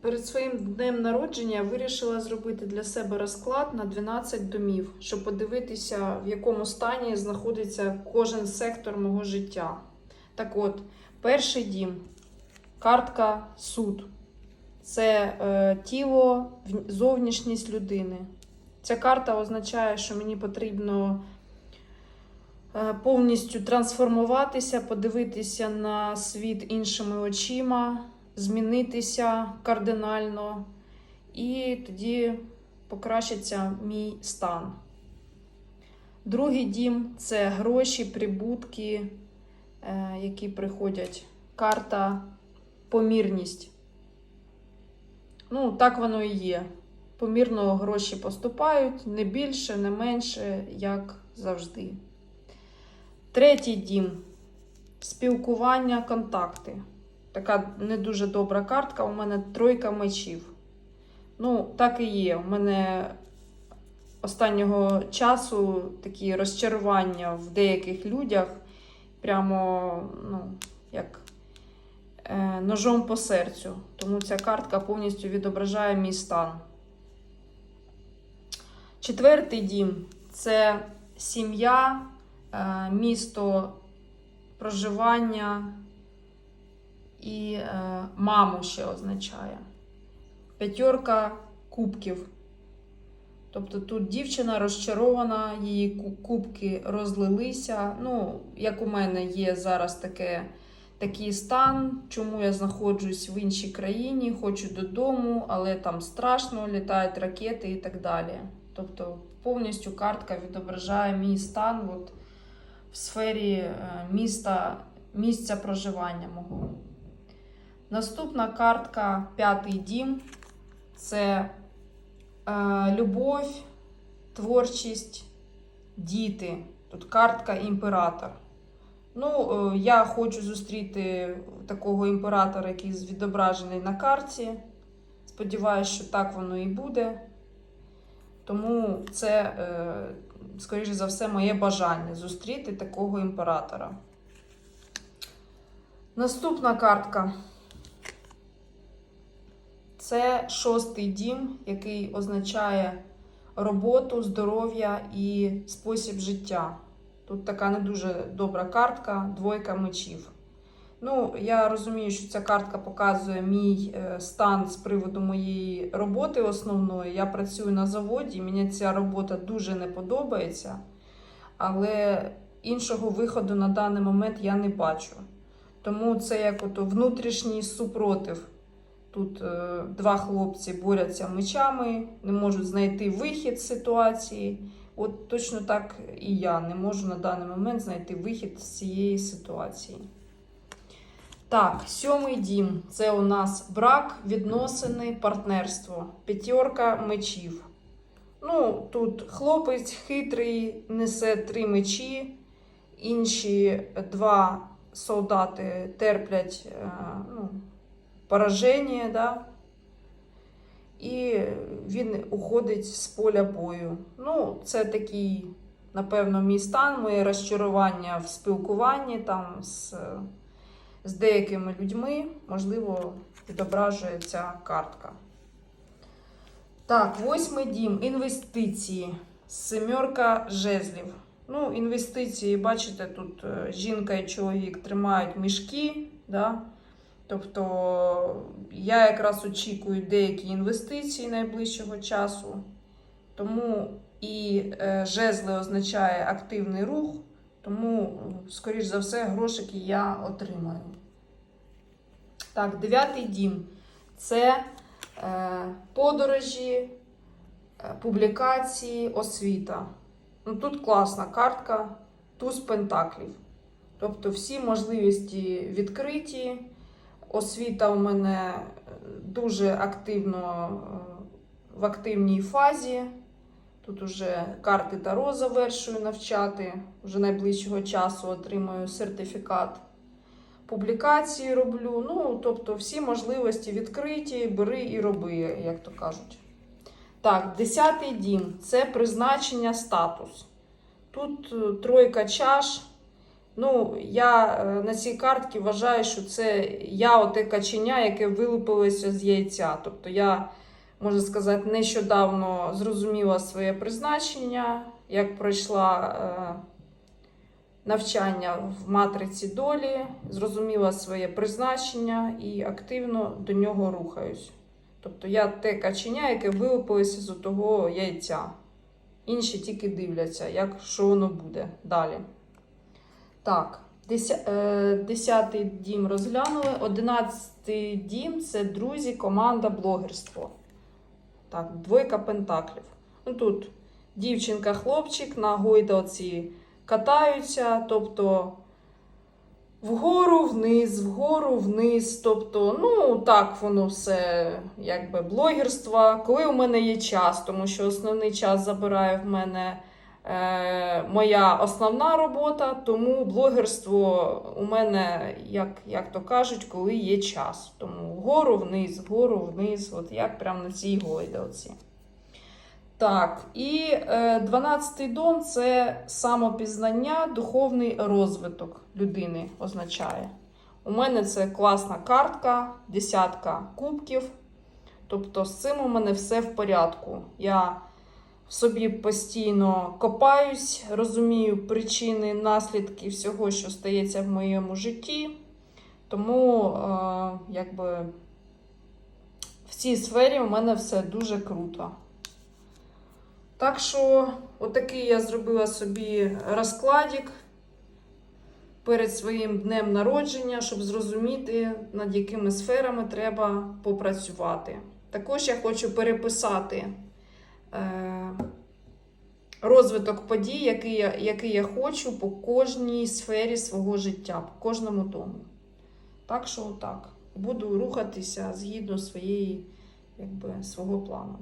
перед своїм днем народження я вирішила зробити для себе розклад на 12 домів, щоб подивитися, в якому стані знаходиться кожен сектор мого життя. Так от, перший дім картка суд. Це е, тіло, зовнішність людини. Ця карта означає, що мені потрібно е, повністю трансформуватися, подивитися на світ іншими очима, змінитися кардинально, і тоді покращиться мій стан. Другий дім це гроші, прибутки, е, які приходять. Карта помірність. Ну, так воно і є. Помірно гроші поступають, не більше, не менше, як завжди. Третій дім спілкування, контакти. Така не дуже добра картка. У мене тройка мечів. Ну, так і є. У мене останнього часу такі розчарування в деяких людях. Прямо, ну, як е, ножом по серцю. Тому ця картка повністю відображає мій стан. Четвертий дім це сім'я, е, місто проживання і е, маму ще означає. П'ятерка кубків. Тобто тут дівчина розчарована, її кубки розлилися. Ну, як у мене є зараз таке, такий стан, чому я знаходжусь в іншій країні, хочу додому, але там страшно, літають ракети і так далі. Тобто повністю картка відображає мій стан от, в сфері е, міста, місця проживання мого. Наступна картка п'ятий дім це е, любов, творчість, діти. Тут картка імператор. Ну, е, я хочу зустріти такого імператора, який відображений на карті. Сподіваюсь, що так воно і буде. Тому це, е, скоріше за все, моє бажання зустріти такого імператора. Наступна картка. Це шостий дім, який означає роботу, здоров'я і спосіб життя. Тут така не дуже добра картка, двойка мечів. Ну, я розумію, що ця картка показує мій е, стан з приводу моєї роботи основної. Я працюю на заводі, мені ця робота дуже не подобається, але іншого виходу на даний момент я не бачу. Тому це як ото внутрішній супротив. Тут е, два хлопці борються мечами, не можуть знайти вихід з ситуації. От точно так і я не можу на даний момент знайти вихід з цієї ситуації. Так, сьомий дім це у нас брак, відносини, партнерство. П'ятерка мечів. Ну, тут хлопець хитрий, несе три мечі, інші два солдати терплять е, ну, пораження, да? і він уходить з поля бою. Ну, це такий, напевно, мій стан, моє розчарування в спілкуванні там з, з деякими людьми, можливо, відображує ця картка. Так, восьмий дім. Інвестиції. Семерка жезлів. Ну, інвестиції, бачите, тут е, жінка і чоловік тримають мішки. Да? Тобто я якраз очікую деякі інвестиції найближчого часу. Тому і е, жезли означає активний рух, тому, скоріш за все, грошики я отримаю. Так, дев'ятий дім це е, подорожі, е, публікації, освіта. Ну, тут класна картка, туз пентаклів. Тобто всі можливості відкриті. Освіта у мене е, дуже активно е, в активній фазі. Тут уже карти Таро завершую навчати. Вже найближчого часу отримаю сертифікат. Публікації роблю. Ну, тобто, всі можливості відкриті, бери і роби, як то кажуть. Так, десятий дім це призначення статус. Тут е, тройка чаш, Ну, я е, на цій картці вважаю, що це я оте каченя, яке вилупилося з яйця. Тобто я, можна сказати, нещодавно зрозуміла своє призначення, як пройшла е, навчання в матриці долі, зрозуміла своє призначення і активно до нього рухаюсь. Тобто я те каченя, яке вилупилося з того яйця. Інші тільки дивляться, як що воно буде далі. Так, деся- е, десятий дім розглянули. Одинадцятий дім це друзі, команда, блогерство. Так, двойка пентаклів. Ну тут дівчинка, хлопчик на гойдалці катаються, тобто вгору, вниз, вгору, вниз. Тобто, ну так воно все якби блогерство. Коли у мене є час, тому що основний час забирає в мене моя основна робота, тому блогерство у мене, як, як то кажуть, коли є час. Тому вгору, вниз, вгору, вниз, от як прямо на цій гойдалці. Так, і е, 12-й дом це самопізнання, духовний розвиток людини означає. У мене це класна картка, десятка кубків. Тобто з цим у мене все в порядку. Я собі постійно копаюсь, розумію причини, наслідки всього, що стається в моєму житті. Тому, е, якби, в цій сфері у мене все дуже круто. Так що, отакий я зробила собі розкладик перед своїм днем народження, щоб зрозуміти, над якими сферами треба попрацювати. Також я хочу переписати розвиток подій, який я, який я хочу по кожній сфері свого життя, по кожному тому. Так що, так, буду рухатися згідно своєї, якби, свого плану.